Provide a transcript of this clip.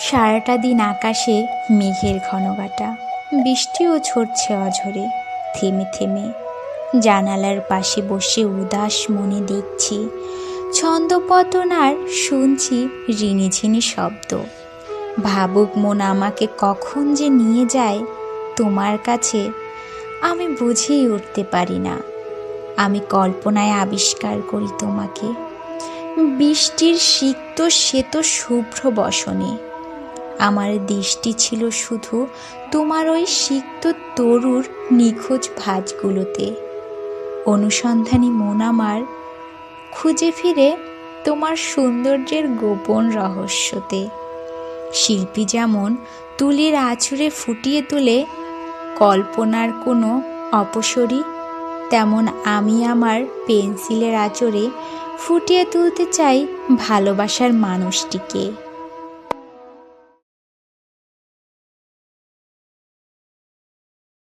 সারাটা দিন আকাশে মেঘের ঘনঘাটা। বৃষ্টিও ঝরছে অঝরে, থেমে থেমে। জানালার পাশে বসে উদাস মনে দেখছি ছন্দপতন আর শুনছি রিনিঝিনি শব্দ। ভাবুক মন আমাকে কখন যে নিয়ে যায়, তোমার কাছে আমি বুঝেই উঠতে পারি না। আমি কল্পনায় আবিষ্কার করি তোমাকে। বৃষ্টির সিক্ত শ্বেত শুভ্র বসনে। আমার দৃষ্টি ছিল শুধু তোমার ওই সিক্ত তরুর নিখোঁজ ভাঁজগুলোতে। অনুসন্ধানী মন আমার খুঁজে ফিরে তোমার সৌন্দর্যের গোপন রহস্যতে। শিল্পী যেমন তুলির আঁচড়ে ফুটিয়ে তোলে, কল্পনার কোনো অপসরী, তেমন আমি আমার পেন্সিলের আঁচড়ে ফুটিয়ে তুলতে চাই ভালোবাসার মানুষটিকে।